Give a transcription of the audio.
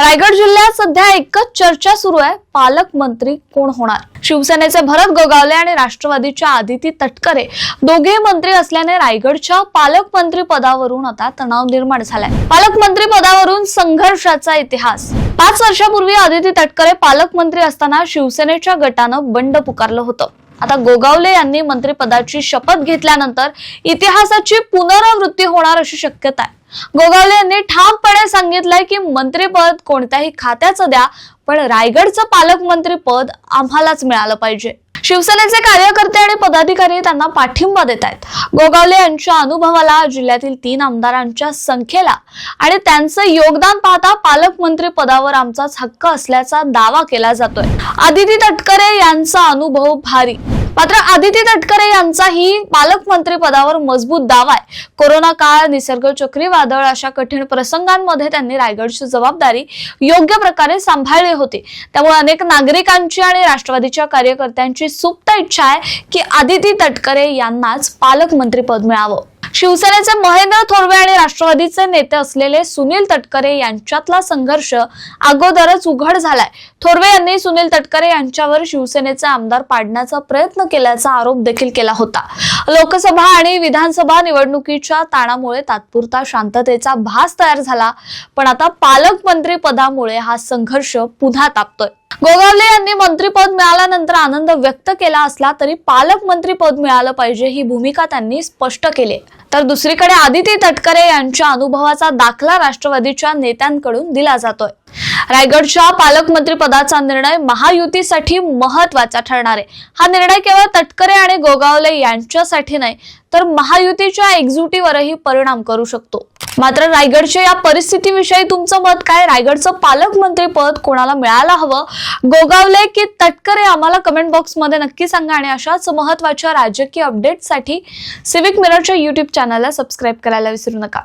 रायगड जिल्ह्यात सध्या एकच चर्चा सुरू आहे. पालकमंत्री कोण होणार? शिवसेनेचे भरत गोगावले आणि राष्ट्रवादीच्या आदिती तटकरे दोघे मंत्री असल्याने रायगडच्या पालकमंत्री पदावरून आता तणाव निर्माण झालाय. पालकमंत्री पदावरून संघर्षाचा इतिहास. पाच वर्षापूर्वी आदिती तटकरे पालकमंत्री असताना शिवसेनेच्या गटानं बंड पुकारलं होतं. आता गोगावले यांनी मंत्रिपदाची शपथ घेतल्यानंतर इतिहासाची पुनरावृत्ती होणार अशी शक्यता आहे. गोगावले यांनी ठामपणे सांगितलंय की मंत्रिपद कोणत्याही खात्याचं द्या पण रायगडचं पालकमंत्री पद आम्हालाच मिळालं पाहिजे. शिवसेनेचे कार्यकर्ते आणि पदाधिकारी त्यांना पाठिंबा देत आहेत गोगावले यांच्या अनुभवाला जिल्ह्यातील तीन आमदारांच्या संख्येला आणि त्यांचं योगदान पाहता पालकमंत्री पदावर आमचाच हक्क असल्याचा दावा केला जातोय. आदिती तटकरे यांचा अनुभव भारी. मात्र आदिती तटकरे यांचाही पालकमंत्री पदावर मजबूत दावा आहे. कोरोना काळ निसर्ग चक्रीवादळ अशा कठीण प्रसंगांमध्ये त्यांनी रायगडची जबाबदारी योग्य प्रकारे सांभाळली होती. त्यामुळे अनेक नागरिकांची आणि राष्ट्रवादीच्या कार्यकर्त्यांची सुप्त इच्छा आहे की आदिती तटकरे यांनाच पालकमंत्री पद मिळावं. शिवसेनेचे महेंद्र थोरवे आणि राष्ट्रवादीचे नेते असलेले सुनील तटकरे यांच्यातला संघर्ष अगोदरच उघड झालाय. थोरवे यांनी सुनील तटकरे यांच्यावर शिवसेनेचे आमदार पाडण्याचा प्रयत्न केल्याचा आरोप देखील केला होता. लोकसभा आणि विधानसभा निवडणुकीच्या ताणामुळे तात्पुरता शांततेचा भास तयार झाला पण आता पालकमंत्री पदामुळे हा संघर्ष पुन्हा तापतोय. गोगावले यांनी मंत्रीपद मिळाल्यानंतर आनंद व्यक्त केला असला तरी पालकमंत्री पद मिळालं पाहिजे ही भूमिका त्यांनी स्पष्ट केली. तर दुसरीकडे आदिती तटकरे यांच्या अनुभवाचा दाखला राष्ट्रवादीच्या नेत्यांकडून दिला जातोय. रायगडच्या पालकमंत्री पदाचा निर्णय महायुतीसाठी महत्त्वाचा ठरणार आहे. हा निर्णय केवळ तटकरे आणि गोगावले यांच्यासाठी नाही तर महायुतीच्या एक्झिक्युटिव्हवरही परिणाम करू शकतो. मात्र रायगडच्या या परिस्थितीविषयी तुमचं मत काय? रायगडचं पालकमंत्री पद कोणाला मिळायला हवं? गोगावले की तटकरे आम्हाला कमेंट बॉक्समध्ये नक्की सांगा आणि अशाच महत्त्वाच्या राजकीय अपडेटसाठी सिविक मिररच्या युट्यूब चॅनलला सबस्क्राईब करायला विसरू नका.